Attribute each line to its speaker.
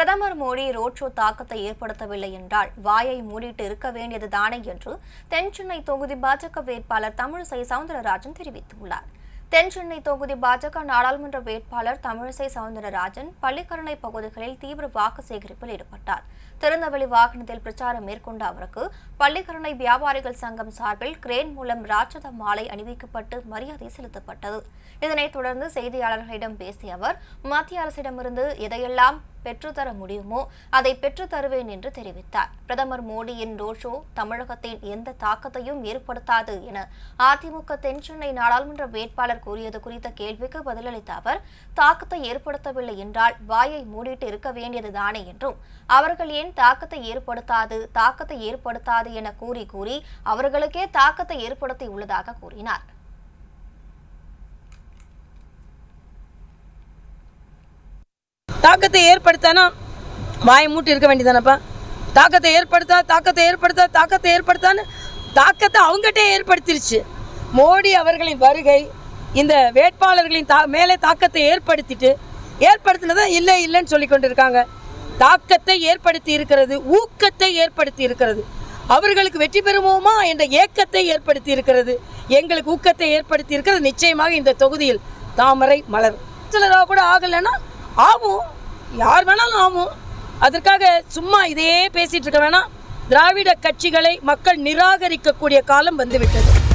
Speaker 1: பிரதமர் Modi road show தாக்கத்தை ஏற்படுத்தவில்லை என்றால் வாயை மூடிட்டு இருக்க வேண்டியது தானே என்று தென்சென்னை தொகுதி பாஜக வேட்பாளர் தமிழிசை சவுந்தரராஜன் தெரிவித்துள்ளார். தென்சென்னை தொகுதி பாஜக நாடாளுமன்ற வேட்பாளர் தமிழிசை சவுந்தரராஜன் பள்ளிக்கரணை பகுதிகளில் தீவிர வாக்கு சேகரிப்பில் ஈடுபட்டார். திறந்தவெளி வாகனத்தில் பிரச்சாரம் மேற்கொண்ட அவருக்கு பள்ளிக்கரணை வியாபாரிகள் சங்கம் சார்பில் கிரேன் மூலம் ராட்சத மாலை அணிவிக்கப்பட்டு மரியாதை செலுத்தப்பட்டது. இதனைத் தொடர்ந்து செய்தியாளர்களிடம் பேசிய அவர் மத்திய அரசிடமிருந்து எதையெல்லாம் பெற்றுத்தர முடியுமோ அதை பெற்றுத்தருவேன் என்று தெரிவித்தார். பிரதமர் மோடியின் ரோட் ஷோ தமிழகத்தில் எந்த தாக்கத்தையும் ஏற்படுத்தாது என அதிமுக தென்சென்னை நாடாளுமன்ற வேட்பாளர் கூறியது குறித்த கேள்விக்கு பதிலளித்த அவர் தாக்கத்தை ஏற்படுத்தவில்லை என்றால் வாயை மூடிட்டு இருக்க வேண்டியதுதானே என்றும் அவர்கள் ஏன் தாக்கத்தை ஏற்படுத்தாது தாக்கத்தை ஏற்படுத்தாது என கூறி கூறி அவர்களுக்கே தாக்கத்தை ஏற்படுத்தி உள்ளதாக கூறினார்.
Speaker 2: தாக்கத்தை ஏற்படுத்தானா? வாய் மூட்டி இருக்க வேண்டியதானப்பா தாக்கத்தை ஏற்படுத்தா தாக்கத்தை ஏற்படுத்தா தாக்கத்தை ஏற்படுத்தான்னு தாக்கத்தை அவங்ககிட்டே ஏற்படுத்திருச்சு. மோடி அவர்களின் வருகை இந்த வேட்பாளர்களின் தா மேலே தாக்கத்தை ஏற்படுத்திட்டு ஏற்படுத்தினதா இல்லை இல்லைன்னு சொல்லி கொண்டிருக்காங்க. தாக்கத்தை ஏற்படுத்தி இருக்கிறது ஊக்கத்தை ஏற்படுத்தி இருக்கிறது. அவர்களுக்கு வெற்றி பெறுவோமா என்ற ஏக்கத்தை ஏற்படுத்தி இருக்கிறது. எங்களுக்கு ஊக்கத்தை ஏற்படுத்தி இருக்கிறது. நிச்சயமாக இந்த தொகுதியில் தாமரை மலர். சிலராக கூட ஆகலைன்னா ஆகும் யார் வேணாலும் ஆகும் அதற்காக சும்மா இதையே பேசிட்டு இருக்க வேணாம். திராவிட கட்சிகளை மக்கள் நிராகரிக்கக்கூடிய காலம் வந்துவிட்டது.